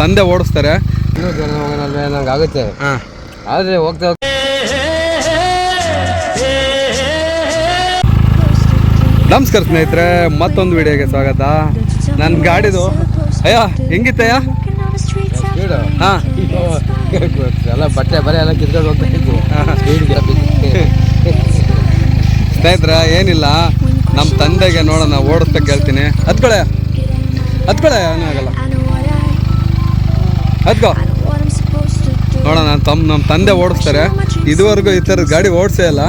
ತಂದೆ ಓಡಿಸ್ತಾರೆ. ನಂಗೆ ಆಗುತ್ತೆ ಆದರೆ ಹೋಗ್ತಾ ನಮಸ್ಕಾರ ಸ್ನೇಹಿತರೆ ಮತ್ತೊಂದು ವಿಡಿಯೋಗೆ ಸ್ವಾಗತ. ನನ್ನ ಗಾಡಿದು ಅಯ್ಯ ಹೆಂಗಿತ್ತಯ್ಯ ಹಾಂ. ಎಲ್ಲ ಬಟ್ಟೆ ಬರೆ ಎಲ್ಲ ಕಿತ್ಕೊಂಡು ಹೋಗ್ತಾ ಸ್ಪೀಡ್ಗೆ ಸ್ನೇಹಿತರ ಏನಿಲ್ಲ. ನಮ್ಮ ತಂದೆಗೆ ನೋಡೋಣ ಓಡಿಸ್ತಾ ಕೇಳ್ತೀನಿ. ಹತ್ಕೊಳೆ ಏನೂ ಏನಾಗಲ್ಲ ಹತ್ಕೋ ನೋಡೋಣ ತಮ್ಮ ನಮ್ಮ ತಂದೆ ಓಡಿಸ್ತಾರೆ. ಇದುವರೆಗೂ ಈ ಥರದ ಗಾಡಿ ಓಡಿಸೇ ಇಲ್ಲ.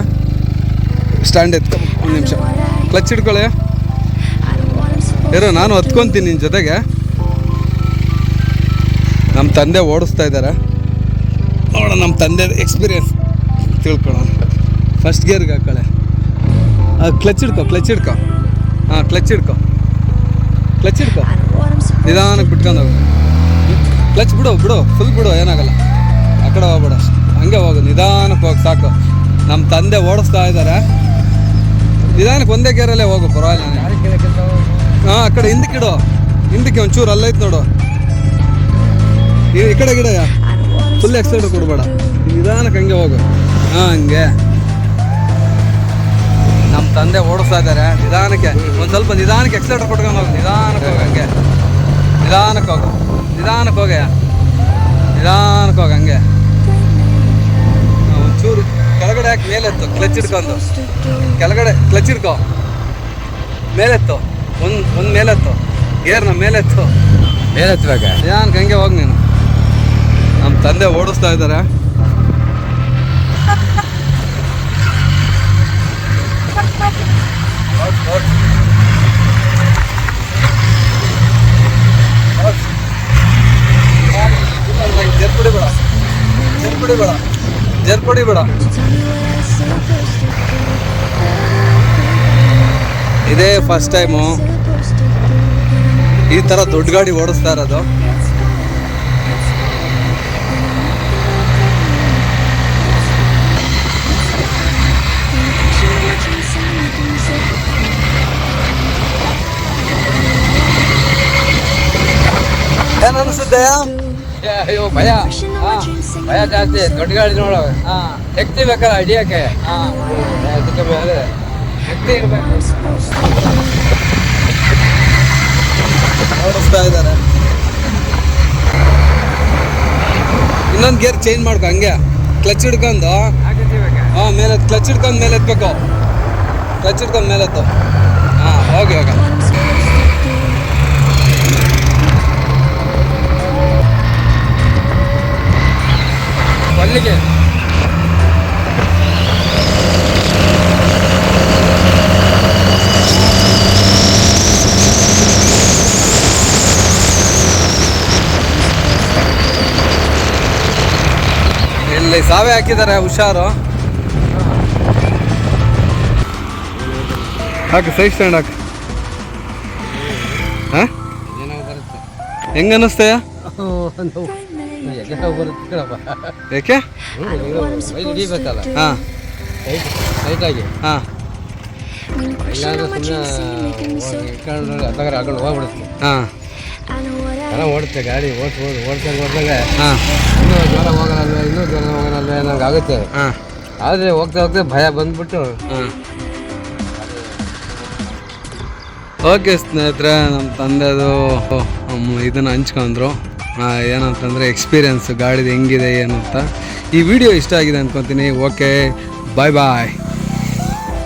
ಸ್ಟ್ಯಾಂಡ್ ಎತ್ಕೊ ಒಂದು ನಿಮಿಷ. ಕ್ಲಚ್ ಹಿಡ್ಕೊಳ್ಳಿ ಇರೋ ನಾನು ಹತ್ಕೊಂತೀನಿ ನಿನ್ನ ಜೊತೆಗೆ. ನಮ್ಮ ತಂದೆ ಓಡಿಸ್ತಾ ಇದ್ದಾರೆ ನೋಡೋಣ ನಮ್ಮ ತಂದೆ ಎಕ್ಸ್ಪೀರಿಯನ್ಸ್ ತಿಳ್ಕೊಳ್ಳೋಣ ಫಸ್ಟ್ ಗೇರ್ಗೆ ಹಾಕೊಳ್ಳೆ ಕ್ಲಚ್ ಹಿಡ್ಕೊ ಕ್ಲಚ್ ಹಿಡ್ಕೊ. ಹಾಂ ಕ್ಲಚ್ ಹಿಡ್ಕೊ. ಕ್ಲಚ್ ಹಿಡ್ಕೊ. ನಿಧಾನಕ್ಕೆ ಬಿಟ್ಕೊಂಡು ಹೋಗು. ಕ್ಲಚ್ ಬಿಡು ಬಿಡು ಫುಲ್ ಬಿಡು ಏನಾಗಲ್ಲ. ಆ ಕಡೆ ಹೋಗ್ಬೇಡ. ಹಂಗೆ ಹೋಗು ನಿಧಾನಕ್ಕೆ ಹೋಗಿ ಸಾಕು. ನಮ್ಮ ತಂದೆ ಓಡಿಸ್ತಾ ಇದ್ದಾರೆ ನಿಧಾನಕ್ಕೆ ಒಂದೇ ಗೇರಲ್ಲೇ ಹೋಗು ಪರವಾಗಿಲ್ಲ ಹಾಂ ಆ ಕಡೆ ಹಿಂದಕ್ಕೆ ಇಡು. ಹಿಂದಕ್ಕೆ ಒಂಚೂರು ಅಲ್ಲೈತೆ ನೋಡು. ಈ ಈ ಕಡೆ ಗಿಡ ಫುಲ್ ಎಕ್ಸೈಡ್ ಕೊಡಬೇಡ. ನಿಧಾನಕ್ಕೆ ಹಂಗೆ ಹೋಗು. ಹಾಂ ಹಂಗೆ. ನಮ್ಮ ತಂದೆ ಓಡಿಸ್ತಾ ಇದ್ದಾರೆ ನಿಧಾನಕ್ಕೆ ಒಂದು ಸ್ವಲ್ಪ ನಿಧಾನಕ್ಕೆ ಎಕ್ಸೈಡ್ ಕೊಟ್ಕೊಂಡು ಹೋಗಿ. ನಿಧಾನಕ್ಕೆ ಹೋಗಿ ಹಂಗೆ. ನಿಧಾನಕ್ಕೆ ಹೋಗು. ನಿಧಾನಕ್ಕೆ ಹೋಗೆ ನಿಧಾನಕ್ಕೆ ಹೋಗು ಹಂಗೆ. ಒಂಚೂರು ಕೆಳಗಡೆ ಹಾಕಿ ಮೇಲೆತ್ತು ಕ್ಲಚ್ ಹಿಡ್ಕೊಂಡು. ಕೆಳಗಡೆ ಕ್ಲಚ್ ಹಿಡ್ಕೊ. ಮೇಲೆತ್ತು ಒಂದು ಒಂದು ಮೇಲೆತ್ತು ಗೇರ್ನ ಮೇಲೆತ್ತು ಮೇಲೆ ಹತ್ಬೇಕ ನಿಧಾನಕ್ಕೆ ಹಂಗೆ ಹೋಗಿ ನೀನು. ನಮ್ಮ ತಂದೆ ಓಡಿಸ್ತಾ ಇದ್ದಾರೆ. ಜರ್ಪುಡಿ ಬೇಡ. ಇದೇ ಫಸ್ಟ್ ಟೈಮು ಈ ಥರ ದೊಡ್ಡ ಗಾಡಿ ಓಡಿಸ್ತಾ ಇರೋದು. ಏನು ಅನಿಸುತ್ತೆ? ಅಯ್ಯೋ ಭಯ. ಭಯ ಜಾಸ್ತಿ ದೊಡ್ಡ ಗಾಡಿ ನೋಡ. ಹಾಂ. ಶಕ್ತಿ ಬೇಕಲ್ಲ ಹಿಡಿಯಕ್ಕೆ. ಹಾಂ. ಅದಕ್ಕೆ ಮೇಲೆ ಶಕ್ತಿ ಇರ್ಬೇಕು. ಓಡಿಸ್ತಾ ಇದ್ದಾರೆ. ಇನ್ನೊಂದು ಗೇರ್ ಚೇಂಜ್ ಮಾಡ್ಕೊ ಹಂಗೆ. ಕ್ಲಚ್ ಹಿಡ್ಕೊಂಡು. ಹಾಂ ಮೇಲೆ ಕ್ಲಚ್ ಹಿಡ್ಕೊಂಡು ಮೇಲೆ ಎತ್ಬೇಕು ಕ್ಲಚ್ ಹಿಡ್ಕೊಂಡು ಮೇಲೆ ಎತ್ತು ಹಾಂ ಹೋಗಿ ಹೋಗ. ಇಲ್ಲಿ ಸಾವೆ ಹಾಕಿದ್ದಾರೆ ಹುಷಾರು. ಹಾಕಿ ಸೈಡ್ ಸ್ಟ್ಯಾಂಡ್ ಹಾಕಿ. ಹಾಂ? ಹೆಂಗೆ ಅನ್ನಿಸ್ತಯ್ಯ ಯಾಕೆ ಹಾಂ. ಹಾಂ. ಇಲ್ಲಾಂದ್ರೆ ಸುಮ್ಮನೆ ಹಾಕೊಂಡು ಹೋಗ್ಬಿಡುತ್ತೆ ಹಾಂ. ಚೆನ್ನಾಗಿ ಓಡುತ್ತೆ ಗಾಡಿ ಓಡಿಸ್ಬೋದು ಓಡ್ಸಂಗೆ. ಹಾಂ. ಇನ್ನೂ ಜ್ವರ ಹೋಗಲ್ಲ ಇನ್ನೂ ಜ್ವರ ಹೋಗಲ್ಲ ನಂಗೆ ಆಗುತ್ತೆ. ಹಾಂ. ಆದರೆ ಹೋಗ್ತಾ ಹೋಗ್ತಾ ಭಯ ಬಂದ್ಬಿಟ್ಟು. ಹಾಂ. ಓಕೆ ಸ್ನೇಹಿತರೆ ನಮ್ಮ ತಂದೆದು ಇದನ್ನು ಹಂಚ್ಕೊಂಡ್ರು. ಏನಂತಂದ್ರೆ ಏನಂತಂದರೆ ಎಕ್ಸ್ಪೀರಿಯನ್ಸ್ ಗಾಡಿದು ಹೆಂಗಿದೆ ಏನು ಅಂತ ಈ ವಿಡಿಯೋ ಇಷ್ಟ ಆಗಿದೆ ಅಂದ್ಕೊತೀನಿ ಓಕೆ ಬಾಯ್ ಬಾಯ್